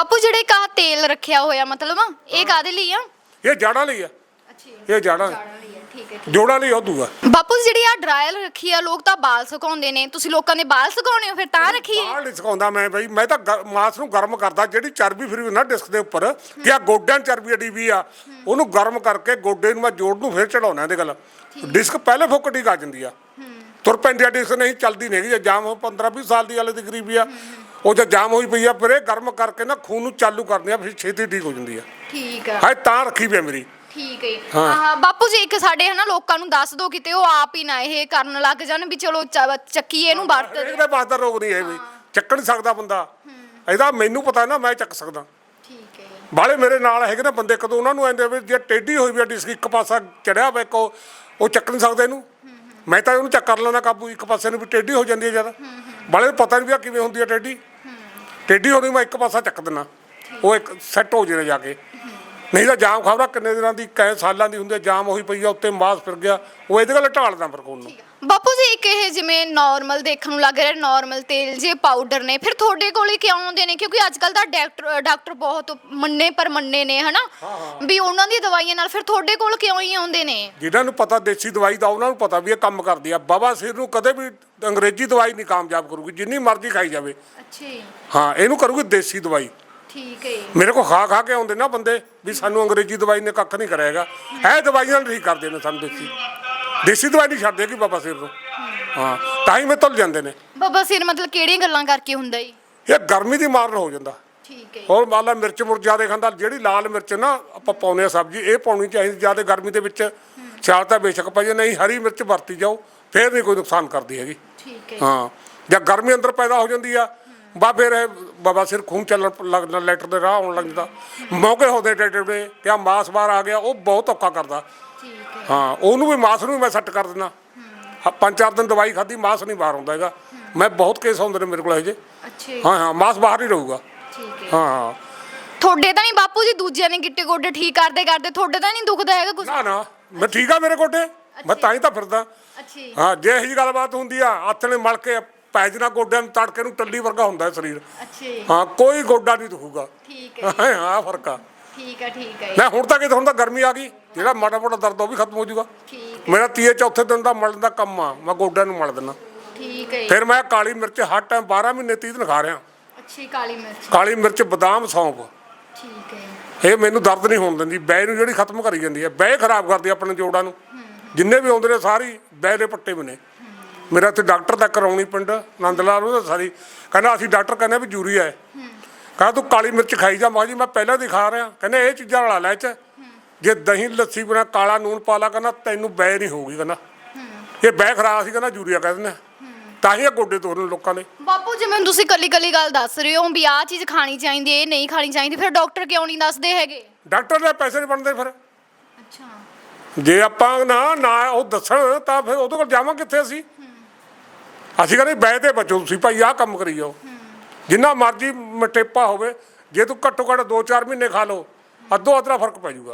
ਬਾਪੂ ਜਿਹੜੇ ਕਾ ਤੇਲ ਰੱਖਿਆ ਹੋਇਆ ਮਤਲਬ ਇਹ ਕਾਦੇ ਲਈ ਆ? ਇਹ ਜਾੜਾਂ ਲਈ ਆ। ਅੱਛਾ ਇਹ ਜਾੜਾਂ ਲਈ। ਆ ਠੀਕ ਹੈ ਜੋੜਾਂ ਲਈ ਉਹ ਦੂਆ ਬਾਪੂ ਜੀ, ਜਿਹੜੀ ਆ ਡਰਾਇਲ ਰੱਖੀ ਆ ਲੋਕ ਤਾਂ ਬਾਲ ਸੁਕਾਉਂਦੇ ਨੇ। ਤੁਸੀਂ ਲੋਕਾਂ ਦੇ ਬਾਲ ਸੁਕਾਉਣੇ ਹੋ ਫਿਰ ਤਾਂ ਰੱਖੀ ਹੈ ਬਾਹਰ ਨਹੀਂ ਸਿਖਾਉਂਦਾ ਮੈਂ ਬਈ ਮੈਂ ਤਾਂ ਗ- ਮਾਸ ਨੂੰ ਗਰਮ ਕਰਦਾ ਜਿਹੜੀ ਚਰਬੀ ਫਰੀ ਹੁੰਦੀ ਨਾ ਡਿਸਕ ਦੇ ਉੱਪਰ ਕਿ ਆ ਗੋਡਿਆਂ 'ਚ ਚਰਬੀ ਅੜੀ ਵੀ ਆ ਉਹਨੂੰ ਗਰਮ ਕਰਕੇ ਗੋਡੇ ਨੂੰ ਮੈਂ ਜੋੜ ਨੂੰ ਫਿਰ ਚੜਾਉਣਾ ਇਹਦੇ ਗੱਲ। ਡਿਸਕ ਪਹਿਲੇ ਫੁੱਕੜੀ ਆ ਜਾਂਦੀ ਆ। ਤੁਰ ਪੈਂਦੀ ਆ ਨਹੀਂ ਚੱਲਦੀ ਨਹੀਂ ਜੇ ਜਾਮ ਹੋ 15 20 ਸਾਲ ਦੀ ਵਾਲੇ ਦੀ ਗਰੀਬੀ ਆ ਉਹ ਜੇ ਜਾਮ ਹੋਈ ਪਈ ਆ ਫਿਰ ਇਹ ਗਰਮ ਕਰਕੇ ਨਾ ਖੂਨ ਨੂੰ ਚਾਲੂ ਕਰਦੀ ਆ ਫਿਰ ਛੇਤੀ ਠੀਕ ਹੋ ਜਾਂਦੀ ਆ। ਠੀਕ ਆ। ਹਾਏ ਤਾਂ ਰੱਖੀ ਪਈ ਆ ਮੇਰੀ। ਠੀਕ ਹੈ। ਹਾਂ। ਬਾਪੂ ਜੀ ਇੱਕ ਸਾਡੇ ਹਨਾ ਲੋਕਾਂ ਨੂੰ ਦੱਸ ਦਿਓ ਕਿਤੇ ਉਹ ਆਪ ਹੀ ਨਾ ਇਹ ਕਰਨ ਲੱਗ ਜਾਣ ਵੀ ਚਲੋ ਚੱਕੀਏ ਇਹਨੂੰ ਵਰਤ ਇਹਦੇ ਬਾਅਦ ਦਾ ਰੋਗ ਨਹੀਂ ਹੈ ਵੀ ਚੱਕ ਨਹੀਂ ਸਕਦਾ ਬੰਦਾ। ਇਹਦਾ ਮੈਨੂੰ ਪਤਾ ਨਾ ਮੈਂ ਚੱਕ ਸਕਦਾ। ਠੀਕ ਹੈ ਬਾਲੇ ਮੇਰੇ ਨਾਲ ਹੈਗੇ ਨਾ ਬੰਦੇ ਕਦੋਂ ਉਹਨਾਂ ਨੂੰ ਐਂਦੇ ਵੀ ਜੇ ਟੇਢੀ ਹੋਈ ਵੀ ਡਿਸਕ ਇੱਕ ਪਾਸਾ ਚੜਿਆ ਇੱਕ ਉਹ ਉਹ ਚੱਕ ਨਹੀਂ ਸਕਦਾ ਇਹਨੂੰ। ਮੈਂ ਤਾਂ ਉਹਨੂੰ ਚੱਕ ਕਰ ਲੈਂਦਾ ਕਾਬੂ, ਇੱਕ ਪਾਸੇ ਨੂੰ ਵੀ ਟੇਢੀ ਹੋ ਜਾਂਦੀ ਹੈ ਜਦ ਬਾਲੇ ਨੂੰ ਪਤਾ ਨਹੀਂ ਵੀ ਆ ਕਿਵੇਂ ਹੁੰਦੀ ਹੈ ਟੇਢੀ। ਟੇਢੀ ਹੋਣੀ ਮੈਂ ਇੱਕ ਪਾਸਾ ਚੱਕ ਦਿੰਦਾ। ਉਹ ਇੱਕ ਸੈੱਟ ਹੋ ਜਾਣਾ ਜਾ ਕੇ। ਨਹੀਂ ਤਾਂ ਜਾਮ ਖਬਰਾ ਕਿੰਨੇ ਦਿਨਾਂ ਦੀ ਕਈ ਸਾਲਾਂ ਦੀ ਹੁੰਦੀ ਹੈ ਜਾਮ ਹੋਈ ਪਈ ਆ ਉੱਤੇ ਮਾਸ ਫਿਰ ਗਿਆ। ਉਹ ਇਹਦੇ ਗੱਲ ਢਾਲਦਾ ਫਿਰ ਕੋਲ ਨੂੰ। ਬਾਪੂ ਜੀ ਇੱਕ ਇਹ ਜਿਵੇਂ ਨਾਰਮਲ ਦੇਖਣ ਨੂੰ ਲੱਗ ਰਿਹਾ ਨਾਰਮਲ ਤੇਲ ਜੇ ਪਾਊਡਰ ਨੇ ਫਿਰ ਤੁਹਾਡੇ ਕੋਲੇ ਕਿਉਂ ਆਉਂਦੇ ਨੇ? ਕਿਉਂਕਿ ਅੱਜ ਕੱਲ ਤਾਂ ਡਾਕਟਰ ਡਾਕਟਰ ਬਹੁਤ ਮੰਨੇ ਪਰ ਮੰਨੇ ਨੇ ਹਨਾ? ਵੀ ਉਹਨਾਂ ਦੀ ਦਵਾਈਆਂ ਨਾਲ ਫਿਰ ਤੁਹਾਡੇ ਕੋਲ ਕਿਉਂ ਹੀ ਆਉਂਦੇ ਨੇ? ਜਿਨ੍ਹਾਂ ਨੂੰ ਪਤਾ ਦੇਸੀ ਦਵਾਈ ਦਾ ਉਹਨਾਂ ਨੂੰ ਪਤਾ ਵੀ ਇਹ ਕੰਮ ਕਰਦੀ ਆ। ਬਾਬਾ ਸਿਰ ਨੂੰ ਕਦੇ ਵੀ ਅੰਗਰੇਜ਼ੀ ਦਵਾਈ ਨਹੀਂ ਕਾਮਯਾਬ ਕਰੂਗੀ ਜਿੰਨੀ ਮਰਜ਼ੀ ਖਾਈ ਜਾਵੇ। ਅੱਛਾ ਹਾਂ ਇਹਨੂੰ ਕਰੂਗੀ ਦੇਸੀ ਦਵਾਈ। ਠੀਕ ਹੈ। ਮੇਰੇ ਕੋ ਖਾ ਖਾ ਕੇ ਆਉਂਦੇ ਨਾ ਬੰਦੇ ਵੀ ਸਾਨੂੰ ਅੰਗਰੇਜ਼ੀ ਦਵਾਈ ਨੇ ਕੱਖ ਨਹੀਂ ਕਰਾਏਗਾ। ਇਹ ਦਵਾਈਆਂ ਠੀਕ ਕਰਦੇ ਨੇ ਸਾਨੂੰ ਦੇਸੀ। ਦੇਸੀ ਦਵਾਈ ਨਹੀਂ ਛੱਡਦੇ ਕਿ ਬਾਬਾ ਸਿਰ ਨੂੰ ਹਾਂ ਤਾਂ ਹੀ ਮੈਂ ਤੁਲ ਜਾਂਦੇ ਨੇ। ਬਾਬਾ ਸਿਰ ਮਤਲਬ ਕਿਹੜੀਆਂ ਗੱਲਾਂ ਕਰਕੇ ਹੁੰਦਾ ਜੀ? ਇਹ ਗਰਮੀ ਦੀ ਮਾਰ ਹੋ ਜਾਂਦਾ। ਠੀਕ ਹੈ। ਹੋਰ ਮੰਨ ਲਾ ਮਿਰਚ ਮੁਰ ਜ਼ਿਆਦਾ ਖਾਂਦਾ ਜਿਹੜੀ ਲਾਲ ਮਿਰਚ ਨਾ ਆਪਾਂ ਪਾਉਨੇ ਆ ਸਬਜ਼ੀ ਇਹ ਪਾਉਣੀ ਚਾਹੀਦੀ ਜ਼ਿਆਦਾ ਗਰਮੀ ਦੇ ਵਿੱਚ। ਸਿਆਲ ਤਾਂ ਬੇਸ਼ੱਕ ਪਾਈਏ ਨਹੀਂ ਹਰੀ ਮਿਰਚ ਵਰਤੀ ਜਾਓ ਫੇਰ ਨਹੀਂ ਕੋਈ ਨੁਕਸਾਨ ਕਰਦੀ ਹੈਗੀ। ਠੀਕ ਹੈ। ਹਾਂ ਜਾਂ ਗਰਮੀ ਅੰਦਰ ਪੈਦਾ ਹੋ ਜਾਂਦੀ ਆ ਬਾ ਫਿਰ ਇਹ ਬਾਬਾ ਸਿਰ ਖੂਨ ਚੱਲਣ ਲੱਗਦਾ ਲੈਟਰ ਦੇ ਰਾਹ ਆਉਣ ਲੱਗ ਜਾਂਦਾ। ਮੌਕੇ ਹੁੰਦੇ ਟੇਟੇ ਦੇ ਕਿ ਆ ਮਾਸ ਬਾਹਰ ਆ ਗਿਆ ਉਹ ਬਹੁਤ ਔਖਾ ਕਰਦਾ। ਹੈ। ਉਹਨੂੰ ਵੀ ਮਾਸ ਨੂੰ ਵੀ ਮੈਂ ਸੈੱਟ ਕਰ ਦਿੰਦਾ। ਪੰਜ ਚਾਰ ਦਿਨ ਦਵਾਈ ਖਾਧੀ ਮਾਸ ਨਹੀਂ ਬਾਹਰ ਆਉਂਦਾ ਹੈਗਾ। ਮੈਂ ਬਹੁਤ ਕੇਸ ਹੁੰਦੇ ਨੇ ਮੇਰੇ ਕੋਲ ਇਹੋ ਜਿਹੇ। ਅੱਛਾ ਜੀ, ਹਾਂ ਹਾਂ ਮਾਸ ਬਾਹਰ ਹੀ ਰਹੂਗਾ। ਠੀਕ ਹੈ। ਹਾਂ ਹਾਂ। ਤੁਹਾਡੇ ਤਾਂ ਨਹੀਂ ਬਾਪੂ ਜੀ ਦੂਜਿਆਂ ਨੇ ਗਿੱਟੇ ਗੋਡੇ ਠੀਕ ਕਰਦੇ ਕਰਦੇ ਤੁਹਾਡੇ ਤਾਂ ਨਹੀਂ ਦੁਖਦਾ ਹੈਗਾ ਕੁਝ ਨਾ ਨਾ ਮੈਂ ਠੀਕ ਆ ਮੇਰੇ ਕੋਟੇ ਮੈਂ ਤਾਂ ਹੀ ਤਾਂ ਫਿਰਦਾ। ਅੱਛਾ ਹਾਂ ਜੇ ਇਹੋ ਗੱਲਬਾਤ ਹੁੰਦੀ ਆ ਹੱਥ ਨੇ ਮਲ ਕੇ ਪੈਜਨਾ ਗੋਡਿਆਂ ਨੂੰ ਤੜਕੇ ਨੂੰ ਟੱਲੀ ਵਰਗਾ ਹੁੰਦਾ ਹੈ ਸਰੀਰ। ਅੱਛਾ ਜੀ, ਹਾਂ ਕੋਈ ਗੋਡਾ ਨਹੀਂ ਦੁਖੂਗਾ। ਠੀਕ ਹੈ ਹਾਂ ਹਾਂ ਫ਼ਰਕ ਆ। ਠੀਕ ਹੈ ਠੀਕ ਹੈ ਲੈ ਹੁਣ ਤਾਂ ਕਿਤੇ ਹੁਣ ਤਾਂ ਗਰਮੀ ਆ ਗਈ। ਜਿਹੜਾ ਮਾੜਾ ਮੋਟਾ ਦਰਦ ਉਹ ਵੀ ਖਤਮ ਹੋ ਜਾਊਗਾ। ਠੀਕ ਮੇਰਾ ਤੀਏ ਚੌਥੇ ਦਿਨ ਦਾ ਮਲਣ ਦਾ ਕੰਮ ਆ ਮੈਂ ਗੋਡਿਆਂ ਨੂੰ ਮਲ ਦਿੰਦਾ। ਠੀਕ ਹੈ ਫਿਰ ਮੈਂ ਕਾਲੀ ਮਿਰਚ ਹਰ ਟਾਈਮ 12 ਮਹੀਨੇ 30 ਦਿਨ ਖਾ ਰਿਹਾ। ਅੱਛੀ ਕਾਲੀ ਮਿਰਚ। ਕਾਲੀ ਮਿਰਚ ਬਦਾਮ ਸੌਂਫ। ਠੀਕ ਹੈ ਇਹ ਮੈਨੂੰ ਦਰਦ ਨਹੀਂ ਹੋਣ ਦਿੰਦੀ। ਬੈ ਨੂੰ ਜਿਹੜੀ ਖਤਮ ਕਰੀ ਜਾਂਦੀ ਹੈ। ਬੈ ਖਰਾਬ ਕਰਦੀ ਆਪਣੇ ਜੋੜਾਂ ਨੂੰ। ਜਿੰਨੇ ਵੀ ਆਉਂਦੇ ਨੇ ਸਾਰੀ ਬੈ ਦੇ ਪੱਟੇ ਬਨੇ ਮੇਰਾ ਤੇ ਡਾਕਟਰ ਦਾ ਕਰਾਉਣੀ ਪਿੰਡ ਨੰਦ ਲਾਲ ਉਹਦਾ ਸਾਰੀ। ਕਹਿੰਦਾ ਅਸੀਂ ਡਾਕਟਰ ਕਹਿੰਦੇ ਵੀ ਯੂਰੀਆ ਹੈ। ਕਹਿੰਦਾ ਤੂੰ ਕਾਲੀ ਮਿਰਚ ਖਾਈ ਜਾ ਮਾਂ ਜੀ ਮੈਂ ਪਹਿਲਾਂ ਦੀ ਖਾ ਰਿਹਾ। ਕਹਿੰਦੇ ਇਹ ਚੀਜ਼ਾਂ ਰਲਾ ਲੈ ਚ। ਜੇ ਦਹੀਂ ਲੱਸੀ ਬਣਾ ਕਾਲਾ ਨੂਨ ਪਾ ਲਾ ਕਹਿੰਦਾ ਤੈਨੂੰ ਬੈ ਨਹੀਂ ਹੋਊਗੀ ਕਹਿੰਦਾ। ਇਹ ਬੈ ਖਰਾਬ ਸੀ ਕਹਿੰਦਾ ਯੂਰੀਆ ਕਹਿ ਦਿੰਦੇ। ਆ। ਤਾਂ ਹੀ ਇਹ ਗੋਡੇ ਤੋੜਨ ਲੋਕਾਂ ਦੇ ਬਾਪੂ ਜਿਵੇਂ ਤੁਸੀਂ ਕੱਲੀ ਕੱਲੀ ਗੱਲ ਦੱਸ ਰਹੇ ਹੋ ਵੀ ਆਹ ਚੀਜ਼ ਖਾਣੀ ਚਾਹੀਦੀ ਇਹ ਨਹੀਂ ਖਾਣੀ ਚਾਹੀਦੀ ਫਿਰ ਡਾਕਟਰ ਕਿਉਂ ਨਹੀਂ ਦੱਸਦੇ ਹੈਗੇ? ਡਾਕਟਰ ਦੇ ਪੈਸੇ ਨਹੀਂ ਬਣਦੇ ਫਿਰ। ਅੱਛਾ। ਜੇ ਆਪਾਂ ਨਾ ਨਾ ਉਹ ਦੱਸਣ ਤਾਂ ਫਿਰ ਉਹਦੇ ਕੋਲ ਜਾਵਾਂ ਕਿੱਥੇ ਅਸੀਂ? ਅਸੀਂ ਕਹਿੰਦੇ ਬੈ ਤੇ ਬਚੋ ਤੁਸੀਂ, ਭਾਈ, ਆਹ ਕੰਮ ਕਰੀ ਜਾਓ। ਜਿੰਨਾ ਮਰਜ਼ੀ ਮਟੇਪਾ ਹੋਵੇ, ਜੇ ਤੂੰ ਘੱਟੋ ਘੱਟ 2-4 ਮਹੀਨੇ ਖਾ ਲਓ ਅੱਧੋ ਅਧਰਾ ਫ਼ਰਕ ਪੈ ਜਾਊਗਾ।